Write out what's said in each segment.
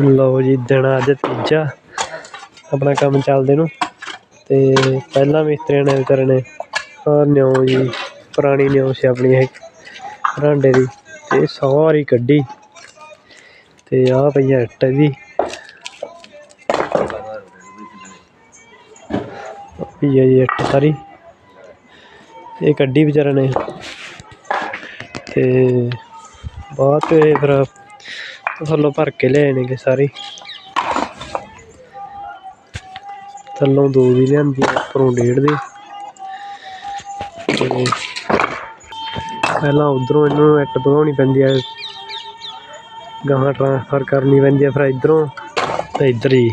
ਲਓ ਜੀ, ਦਿਨ ਅੱਜ ਤੀਜਾ। ਆਪਣਾ ਕੰਮ ਚੱਲਦੇ ਨੂੰ। ਤੇ ਪਹਿਲਾਂ ਮਿਸਤਰੀਆਂ ਨੇ ਵਿਚਾਰੇ ਨੇ, ਆਹ ਨਿਉ ਜੀ, ਪੁਰਾਣੀ ਨਿਉ ਸੀ ਆਪਣੀ ਇਹ ਬਰਾਂਡੇ ਦੀ। ਤੇ ਸਾਰੀ ਕੱਢੀ। ਤੇ ਆਹ ਪਈ ਆ ਇੱਟ ਇਹਦੀ। ਪਈ ਆ ਜੀ ਇੱਟ ਸਾਰੀ। ਇਹ ਕੱਢੀ ਵਿਚਾਰੇ ਨੇ। ਤੇ ਬਾਅਦ ਚ ਫਿਰ ਥੱਲੋਂ ਭਰ ਕੇ ਲਿਆਏ ਨੇਗੇ ਸਾਰੀ। ਥੱਲੋਂ ਦੋ ਦੀ ਲਿਆਂਦੀ ਉੱਪਰੋਂ ਡੇਢ ਦੀ। ਪਹਿਲਾਂ ਉਧਰੋਂ ਇਹਨੂੰ ਇੱਟ ਭਗਾਉਣੀ ਪੈਂਦੀ ਹੈ ਗਾਹਾਂ ਟ੍ਰਾਂਸਫਰ ਕਰਨੀ ਪੈਂਦੀ ਹੈ ਫਿਰ ਇਧਰੋਂ ਤੇ ਇੱਧਰ ਹੀ।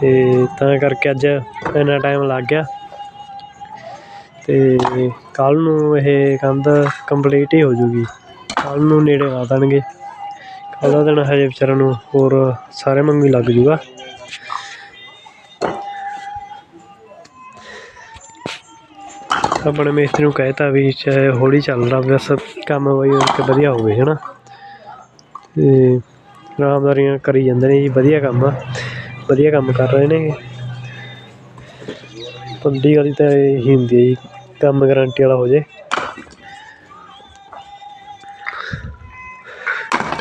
ਤੇ ਤਾਂ ਕਰਕੇ ਅੱਜ ਇੰਨਾ ਟਾਈਮ ਲੱਗ ਗਿਆ। ਤੇ ਕੱਲ ਨੂੰ ਇਹ ਕੰਧ ਕੰਪਲੀਟ ਹੀ ਹੋ ਜੂਗੀ। ਕੱਲ ਨੂੰ ਨੇੜੇ ਲਾ ਦੇਣਗੇ। ਕੱਲ੍ਹ ਦਿਨ ਹਜੇ ਵਿਚਾਰਿਆਂ ਨੂੰ ਹੋਰ ਸਾਰੇ ਮੰਗੀ ਲੱਗ ਜੂਗਾ। ਆਪਣੇ ਮਿਸਤਰੀ ਨੂੰ ਕਹਿਤਾ ਵੀ ਚਾਹੇ ਹੌਲੀ ਚੱਲਦਾ ਬਸ ਕੰਮ ਬਈ ਕਿ ਵਧੀਆ ਹੋਵੇ, ਹਨਾ। ਤੇ ਆਰਾਮਦਾਰੀਆਂ ਕਰੀ ਜਾਂਦੇ ਨੇ ਜੀ, ਵਧੀਆ ਕੰਮ ਆ, ਵਧੀਆ ਕੰਮ ਕਰ ਰਹੇ ਨੇ। ਪੰਡੀ ਵਾਲੀ ਤਾਂ ਇਹੀ ਹੁੰਦੀ ਹੈ ਜੀ, ਕੰਮ ਗਾਰੰਟੀ ਵਾਲਾ ਹੋ ਜੇ।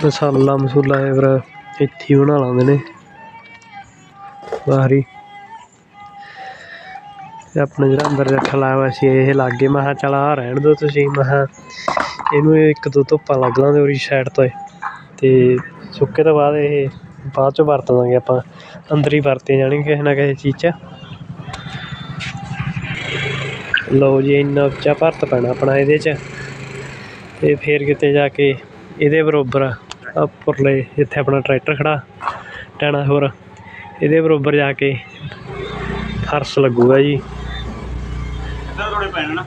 ਮਸਾਲਾ ਮਸੂਲਾ ਇਹ ਫਿਰ ਇੱਥੇ ਹੀ ਬਣਾ ਲਾਉਂਦੇ ਨੇ। ਬਾਹਰੀ ਤੇ ਆਪਣਾ ਜਿਹੜਾ ਅੰਦਰ ਰੱਖਾ ਲਾਇਆ ਹੋਇਆ ਸੀ, ਇਹ ਲਾਗੇ ਮੈਂ ਕਿਹਾ ਚੱਲ ਆਹ ਰਹਿਣ ਦਿਓ ਤੁਸੀਂ, ਮੈਂ ਕਿਹਾ ਇਹਨੂੰ ਇੱਕ ਦੋ ਧੁੱਪਾਂ ਲੱਗ ਲਾਂਦੇ ਉਰੀ ਸਾਈਡ ਤੋਂ ਤੇ ਸੁੱਕੇ ਤੋਂ ਬਾਅਦ ਇਹ ਬਾਅਦ ਚੋਂ ਵਰਤ ਲਾਂਗੇ ਆਪਾਂ। ਅੰਦਰ ਹੀ ਵਰਤੇ ਜਾਣਗੇ ਕਿਸੇ ਨਾ ਕਿਸੇ ਚੀਜ਼ 'ਚ। ਲਓ ਜੀ, ਇੰਨਾ ਉੱਚਾ ਭਰਤ ਪੈਣਾ ਆਪਣਾ ਇਹਦੇ 'ਚ। ਤੇ ਫੇਰ ਕਿਤੇ ਜਾ ਕੇ ਇਹਦੇ ਬਰੋਬਰ ਆ ਉੱਪਰਲੇ ਜਿੱਥੇ ਆਪਣਾ ਟਰੈਕਟਰ ਖੜਾ ਟਾਣਾ ਹੋਰ ਇਹਦੇ ਬਰੋਬਰ ਜਾ ਕੇ ਫਰਸ਼ ਲੱਗੂਗਾ ਜੀ। ਇੱਧਰ ਰੋੜੇ ਪੈਣੇ ਨਾ?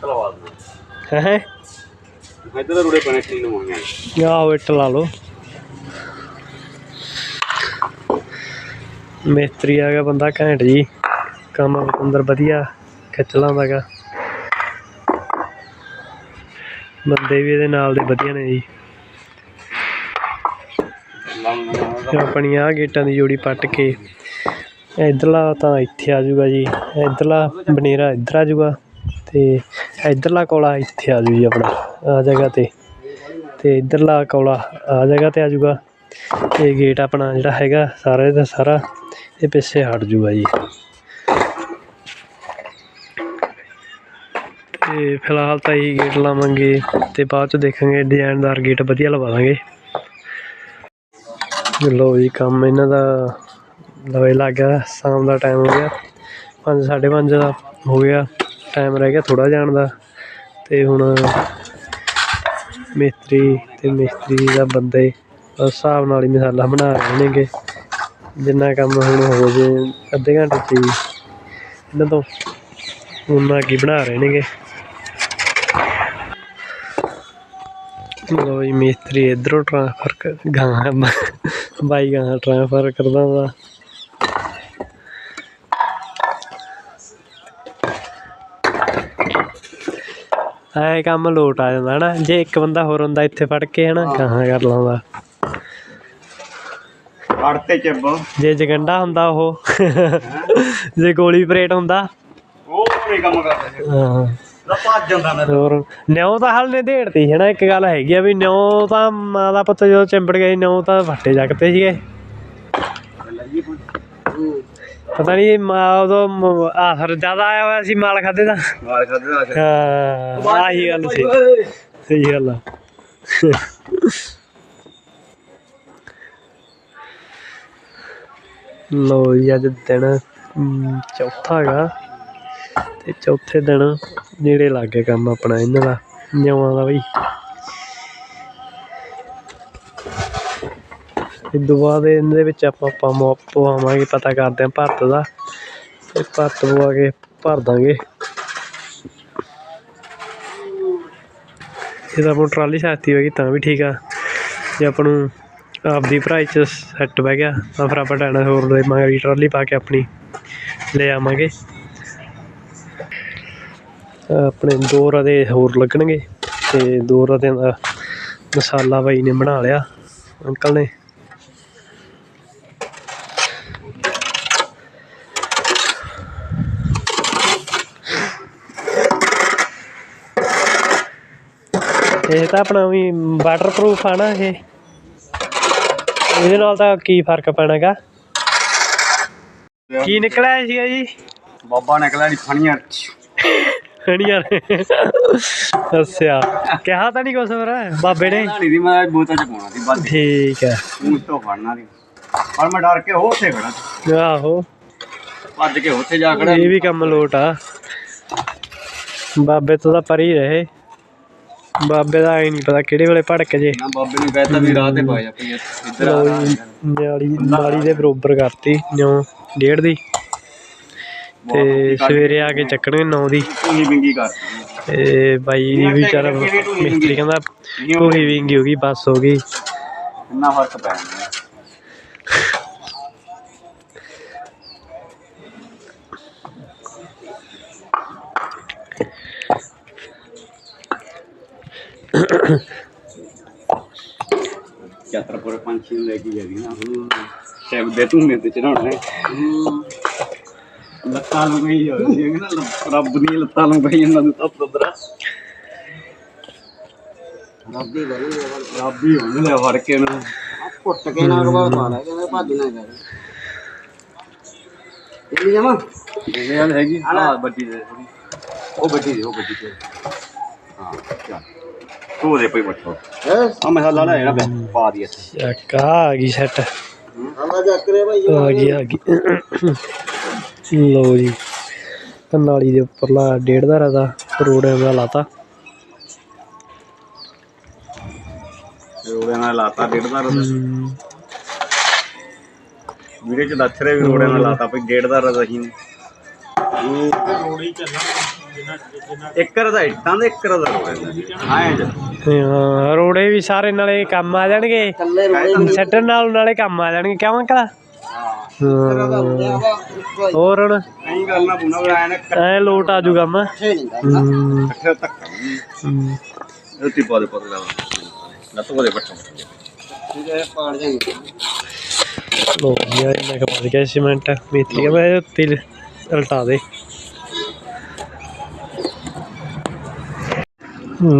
ਤਲਵਾ ਦੋ ਹੈ ਇੱਧਰ ਰੋੜੇ ਪੈਣੇ ਕਲੀਨ ਹੋਣਗੇ। ਆਹੋ ਇੱਟ ਲਾ ਲਓ। ਮਿਸਤਰੀ ਆ ਗਿਆ ਬੰਦਾ ਘੈਂਟ ਜੀ। ਕੰਮ ਅੰਦਰ ਵਧੀਆ ਖਿੱਚ ਲਾਉਂਦਾ ਗਾ ਬੰਦੇ ਵੀ ਇਹਦੇ ਨਾਲ ਦੇ ਵਧੀਆ ਨੇ ਜੀ। ਤੇ ਆਪਣੀ ਆ ਗੇਟਾਂ ਦੀ ਜੋੜੀ ਪੱਟ ਕੇ ਇਧਰਲਾ ਤਾਂ ਇੱਥੇ ਆ ਜਾਊਗਾ ਜੀ, ਇਧਰਲਾ ਬਨੇਰਾ ਇੱਧਰ ਆ ਜਾਊਗਾ ਤੇ ਇਧਰਲਾ ਕੋਲਾ ਇੱਥੇ ਆ ਜੂ ਜੀ ਆਪਣਾ, ਆ ਜਗ੍ਹਾ ਤੇ। ਤੇ ਇਧਰਲਾ ਕੋਲਾ ਆ ਜਗ੍ਹਾ ਤੇ ਆ ਜਾਊਗਾ। ਤੇ ਗੇਟ ਆਪਣਾ ਜਿਹੜਾ ਹੈਗਾ ਸਾਰੇ ਦਾ ਸਾਰਾ ਇਹ ਪਿੱਛੇ ਹਟ ਜੂਗਾ ਜੀ। ਤੇ ਫਿਲਹਾਲ ਤਾਂ ਇਹੀ ਗੇਟ ਲਾਵਾਂਗੇ ਤੇ ਬਾਅਦ ਚ ਦੇਖਾਂਗੇ ਡਿਜ਼ਾਈਨਦਾਰ ਗੇਟ ਵਧੀਆ ਲਵਾਵਾਂਗੇ ਦਾਂਗੇ ਲਓ ਜੀ, ਕੰਮ ਇਹਨਾਂ ਦਾ ਲਵੇ ਲੱਗ ਗਿਆ, ਸ਼ਾਮ ਦਾ ਟਾਈਮ ਹੋ ਗਿਆ। ਪੰਜ, ਸਾਢੇ ਪੰਜ ਦਾ ਹੋ ਗਿਆ ਟਾਈਮ ਰਹਿ ਗਿਆ ਥੋੜਾ ਜਾਣ ਦਾ। ਤੇ ਹੁਣ ਮਿਸਤਰੀ ਤੇ ਮਿਸਤਰੀ ਦਾ ਬੰਦੇ ਉਸ ਹਿਸਾਬ ਨਾਲ ਹੀ ਮਸਾਲਾ ਬਣਾ ਰਹੇ ਨੇਗੇ। ਜਿੰਨਾ ਕੰਮ ਹੁਣ ਹੋ ਜੇ ਅੱਧੇ ਘੰਟੇ 'ਚ ਹੀ। ਇਹਨਾਂ ਤੋਂ ਉਹਨਾਂ ਕੀ ਬਣਾ ਰਹੇ ਨੇਗੇ। ਲੋ ਜੀ, ਮਿਸਤਰੀ ਇਧਰੋਂ ਟ੍ਰਾਂਸਫਰ ਗਾਂ ਬਾਈ ਗਾਂ ਟ੍ਰਾਂਸਫਰ ਕਰਦਾ ਵਾ। ਐ ਕੰਮ ਲੋਟ ਆ ਜਾਂਦਾ ਹਨਾ। ਜੇ ਇੱਕ ਬੰਦਾ ਹੋਰ ਹੁੰਦਾ ਇੱਥੇ ਫੜ ਕੇ ਹਨਾ ਗਾਂ ਕਰ ਲਾਉਂਦਾ। ਅੜਤੇ ਚੱਬ। ਜੇ ਜਗੰਡਾ ਹੁੰਦਾ ਉਹ ਜੇ ਗੋਲੀ ਪਰੇਡ ਹੁੰਦਾ। ਉਹ ਨਹੀਂ ਕੰਮ ਕਰਦਾ ਹਾਂ। ਭੱਜ ਜਾਂਦਾ ਮੈਂ ਹੋਰ ਨਿਉ ਤਾਂ ਹਲ ਨੇ ਢੇੜਤੀ ਹੈ ਨਾ ਇੱਕ ਗੱਲ ਹੈਗੀ ਆ ਵੀ ਨਿਉ ਤਾਂ ਮਾਂ ਦਾ ਪੁੱਤ ਜਦੋਂ ਚਿੰਬੜ ਗਏ ਨਿਉ ਤਾਂ ਫੱਟੇ ਜਗਤੇ ਸੀਗੇ। ਪਤਾ ਨਹੀਂ ਮਾਂ ਉਦੋਂ ਮ- ਆਖਰ ਜ਼ਿਆਦਾ ਆਇਆ ਹੋਇਆ ਸੀ ਮਾਲ ਖਾਦੇ ਦਾ। ਮਾਰ ਖਾਦੇ ਦਾ। ਹਾਂ ਆਹੀ ਗੱਲ ਸੀ। ਸਹੀ ਗੱਲ ਆ। ਲੋ ਜੀ ਅੱਜ ਦਿਨ ਅਮ, ਚੌਥਾ ਹੈਗਾ। ਤੇ ਚੌਥੇ ਦਿਨ ਨੇੜੇ ਲੱਗ ਗਿਆ ਕੰਮ ਆਪਣਾ ਇਹਨਾਂ ਦਾ ਨਿਉਆਂ ਦਾ ਬਈ। ਇਸ ਤੋਂ ਬਾਅਦ ਇਹਦੇ ਵਿੱਚ ਆਪਾਂ ਪੰਪ ਪਵਾਵਾਂਗੇ ਪਤਾ ਕਰਦੇ ਹਾਂ ਭਰਤ ਦਾ। ਤੇ ਭਰਤ ਪਵਾ ਕੇ ਭਰ ਦਾਂਗੇ। ਜੇ ਤਾਂ ਆਪਾਂ ਟਰਾਲੀ ਸਾਥੀ ਹੋਏਗੀ ਤਾਂ ਵੀ ਠੀਕ ਆ। ਜੇ ਆਪਾਂ ਨੂੰ ਆਪਦੀ ਭਰਾਈ ਚ ਸੈੱਟ ਬਹਿ ਗਿਆ, ਤਾਂ ਫਿਰ ਆਪਾਂ ਟਾਣਾ ਹੋਰ ਲੈ ਮਾਂਗੀ ਟਰਾਲੀ ਪਾ ਕੇ ਆਪਣੀ ਲੈ ਆਵਾਂਗੇ। ਆਪਣੇ ਦੋ ਰਦੇ ਹੋਰ ਲੱਗਣਗੇ ਤੇ ਦੋ ਰਦਿਆਂ ਦਾ ਮਸਾਲਾ ਬਾਈ ਨੇ ਬਣਾ ਲਿਆ, ਅੰਕਲ ਨੇ। ਇਹ ਤਾਂ ਆਪਣਾ ਵੀ ਵਾਟਰਪ੍ਰੂਫ ਆ ਨਾ ਇਹ। ਇਹਦੇ ਨਾਲ ਤਾਂ ਕੀ ਫ਼ਰਕ ਪੈਣਾਗਾ? ਕੀ ਨਿਕਲਿਆ ਸੀਗਾ ਜੀ? ਬਾਬਾ ਨਿਕਲਿਆ ਨਹੀਂ ਫਣੀਆਂ ਹਣੀ ਯਾਰ ਅੱਛਾ। ਕਿਹਾ ਤਾਂ ਨਹੀਂ ਕੁਛ ਹੋਰ ਬਾਬੇ ਨੇ? ਨਹੀਂ ਦੀ ਮੈਂ ਬੋਤਲ ਚ ਪਾਉਣਾ ਸੀ ਬਾਦ ਠੀਕ ਹੈ। ਮੂੰਹ ਤੋਂ ਫੜਨਾ ਸੀ। ਪਰ ਮੈਂ ਡਰ ਕੇ ਉਹ ਉੱਥੇ ਖੜਾ ਸੀ। ਆਹੋ। ਭੱਜ ਕੇ ਉੱਥੇ ਜਾ ਖੜਾ ਇਹ ਵੀ ਕੰਮ ਲੋਟ ਆ। ਬਾਬੇ ਤੋਂ ਤਾਂ ਪਰੀ ਰਹੇ। ਬਾਬੇ ਦਾ ਐ ਨਹੀਂ ਪਤਾ ਕਿਹੜੇ ਵੇਲੇ ਭੜਕ ਜੇ। ਨਾ ਬਾਬੇ ਨੇ ਕਹਿਤਾ ਵੀ ਰਾਹ ਤੇ ਪਾਇਆ ਆਪਣੀ ਇੱਧਰ ਆ ਰਾਹ ਜੀ, ਨਿਆਲੀ ਨਾਲੀ ਦੇ ਬਰੋਬਰ ਕਰਤੀ ਨਿਉ ਡੇਢ ਦੀ। ਤੇ ਸਵੇਰੇ ਆ ਕੇ ਚੱਕਣਗੇ 9 ਦੀ। ਤੇ ਬਾਈ ਦੀ ਵੀ ਚੱਲ ਮਿਸਤਰੀ ਕਹਿੰਦਾ ਕੋਈ ਵਿੰਗੀ ਹੋ ਗਈ ਬਸ ਹੋ ਗਈ। ਇੰਨਾ ਫ਼ਰਕ ਪੈ ਜਾਂਦਾ। ਯਾਤਰਾਪੁਰ ਪੰਛੀ ਨੂੰ ਲੈ ਕੇ ਜਾਂਦੀ ਨਾ। ਸ਼ੈਬ ਦੇ ਤੂੰ ਤੇ ਚੜਾਉਣਾ ਹੈ। ਲੱਤਾਂ ਨੂੰ ਗਈ ਹੋਈ ਹੈ ਨਾ ਰੱਬ ਲੱਤਾਂ ਨੂੰ ਗਈ ਇਹਨਾਂ ਨੂੰ ਤਾਂ ਪੁੱਤਰਾ ਰੱਬੀ ਬੜੀ ਰੱਬੀ ਹੁੰਦੇ ਲੈ ਫੜ ਕੇ ਨਾ ਪੁੱਟ ਕੇ ਨਾ ਅਖਬਾਰ ਪਾ ਲੈ ਕਿਵੇਂ ਭੱਜ ਨਾ ਕਰ ਇਹ ਜਮਾ ਇਹ ਗੱਲ ਹੈਗੀ ਹਾਂ ਵੱਡੀ ਦੇ ਥੋੜੀ ਉਹ ਵੱਡੀ ਦੇ ਉਹ ਵੱਡੀ ਦੇ। ਹਾਂ ਚੱਲ। ਤੂੰ ਦੇ ਪਈ ਬੱਠੋ। ਹੈ? ਆ ਮਸਾਲਾ ਲੈ ਜਿਹੜਾ ਪਾ ਦੀ ਇੱਥੇ। ਚੱਕ ਆ ਗਈ ਸੈੱਟ ਹਵਾ ਜਾ ਕਰੇ ਭਾਈ। ਆ ਗਈ ਆ ਗਈ। ਲਓ ਜੀ ਤਾਂ ਨਾਲੀ ਦੇ ਉੱਪਰਲਾ ਡੇਢ ਦਾ ਰਦਾ ਰੋੜਿਆਂ ਦਾ ਲਾਤਾ। ਰੋੜਿਆਂ ਨਾਲ ਲਾਤਾ ਡੇਢ ਦਾ। ਰਦਾ ਵੀਰੇ ਚ ਦੱਸ ਰਹੇ ਵੀ ਰੋੜਿਆਂ ਨਾਲ ਲਾਤਾ ਪਈ ਡੇਢ ਦਾ ਰਦਾ ਹੀ ਨੇ ਇੱਕ ਰਦਾ ਇੱਟਾਂ ਦੇ ਇੱਕ ਰਦਾ ਰੋੜਿਆਂ ਦਾ ਆਏ ਜਾ। ਹਾਂ ਰੋੜੇ ਵੀ ਸਾਰੇ ਨਾਲੇ ਕੰਮ ਆ ਜਾਣਗੇ। ਸੈੱਟਰ ਨਾਲ ਨਾਲੇ ਕੰਮ ਆ ਜਾਣਗੇ। ਕਿਉਂ ਅੰਕਲ ਹੋਰ ਹੁਣ? ਐਂ ਗੱਲ ਨਾ ਵੀ ਆਏ ਨਾ ਐ ਲੋਟ ਆ ਜੂ ਕੰਮ ਇਕੱਠੇ ਨਹੀਂ ਕਰਨਾ ਹਮ, ਇਕੱਠੇ ਤੱਕ ਰੋਟੀ ਪਾ ਦੇ ਪਾ ਦੇ ਲੱਤ ਪਾ ਦੇ ਬੱਠੋ ਠੀਕ ਹੈ ਪਾੜ ਜਾਣਗੇ ਲੋ ਯਾਰ ਇਹਨਾਂ ਕਾ ਵੱਜ ਗਿਆ ਸੀਮੈਂਟ। ਮੇਤਰੀ ਮੈਂ ਹੀ ਉਲਟਾ ਦੇ।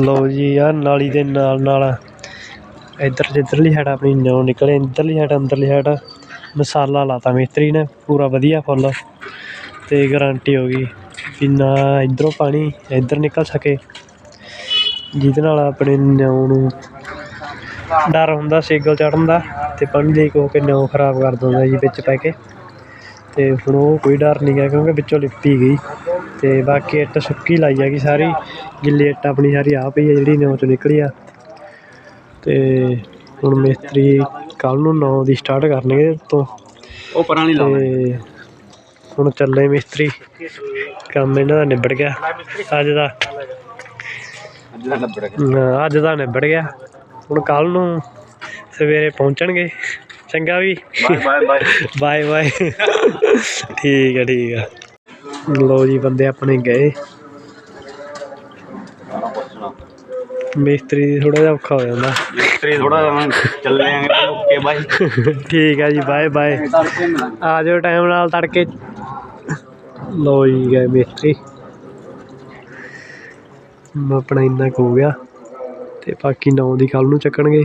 ਲੋ ਜੀ ਯਾਰ ਨਾਲੀ ਦੇ ਨਾਲ ਨਾਲ ਇੱਧਰ ਜਿੱਧਰਲੀ ਸਾਈਡ ਆਪਣੀ ਨਿਉ ਨਿਕਲੇ ਇੱਧਰਲੀ ਸਾਈਡ ਅੰਦਰਲੀ ਸਾਈਡ ਮਸਾਲਾ ਲਾਤਾ ਮਿਸਤਰੀ ਨੇ, ਪੂਰਾ ਵਧੀਆ ਫੁੱਲ। ਤੇ ਗਾਰੰਟੀ ਹੋ ਗਈ ਕਿ ਨਾ ਇੱਧਰੋਂ ਪਾਣੀ ਇੱਧਰ ਨਿਕਲ ਸਕੇ। ਜਿਹਦੇ ਨਾਲ ਆਪਣੇ ਨਿਉ ਨੂੰ ਡਰ ਹੁੰਦਾ ਸੀਗਲ ਚੜਨ ਦਾ ਤੇ ਪਾਣੀ ਲੀਕ ਹੋ ਕੇ ਨਿਉ ਖਰਾਬ ਕਰ ਦਿੰਦਾ ਜੀ ਵਿੱਚ ਪੈ ਕੇ। ਤੇ ਹੁਣ ਉਹ ਕੋਈ ਡਰ ਨਹੀਂ ਗਾ ਕਿਉਂਕਿ ਵਿੱਚੋਂ ਲਿਪੀ ਗਈ। ਤੇ ਬਾਕੀ ਇੱਟ ਸੁੱਕੀ ਲਾਈ ਹੈਗੀ ਸਾਰੀ, ਗਿੱਲੀ ਇੱਟ ਆਪਣੀ ਸਾਰੀ ਆ ਪਈ ਹੈ ਜਿਹੜੀ ਨਿਉ ਚੋਂ ਨਿਕਲੀ ਆ। ਤੇ ਹੁਣ ਮਿਸਤਰੀ ਕੱਲ ਨੂੰ 9 ਦੀ ਸਟਾਰਟ ਕਰਨਗੇ ਤੋਂ। ਉਹ ਪਰਾਂ ਨਹੀਂ ਲਾਉਣਾ। ਤੇ ਹੁਣ ਚੱਲੇ ਮਿਸਤਰੀ। ਕੰਮ ਇਹਨਾਂ ਦਾ ਨਿਬੜ ਗਿਆ। ਅੱਜ ਦਾ ਅੱਜ ਦਾ ਲੱਭੜ ਅਮ, ਅੱਜ ਦਾ ਨਿਬੜ ਗਿਆ। ਹੁਣ ਕੱਲ ਨੂੰ ਸਵੇਰੇ ਪਹੁੰਚਣਗੇ। ਚੰਗਾ ਵੀ। Bye bye bye. Bye bye. ਠੀਕ ਹੈ ਠੀਕ ਹੈ ਲੋ ਜੀ ਬੰਦੇ ਆਪਣੇ ਗਏ। ਮਿਸਤਰੀ ਥੋੜਾ ਜਿਹਾ ਔਖਾ ਹੋ ਜਾਂਦਾ। ਮਿਸਤਰੀ ਥੋੜਾ ਚੱਲੇ ਆਂਗੇ ਓਕੇ ਬਾਈ ਠੀਕ ਹੈ ਜੀ ਬਾਏ ਬਾਏ ਆ ਜਾਓ ਟਾਈਮ ਨਾਲ ਤੜਕੇ। ਲੋ ਜੀ ਗਏ ਮਿਸਤਰੀ। ਆਪਣਾ ਇੰਨਾ ਕੁ ਹੋ ਗਿਆ। ਤੇ ਬਾਕੀ ਨੌ ਦੀ ਕੱਲ ਨੂੰ ਚੱਕਣਗੇ।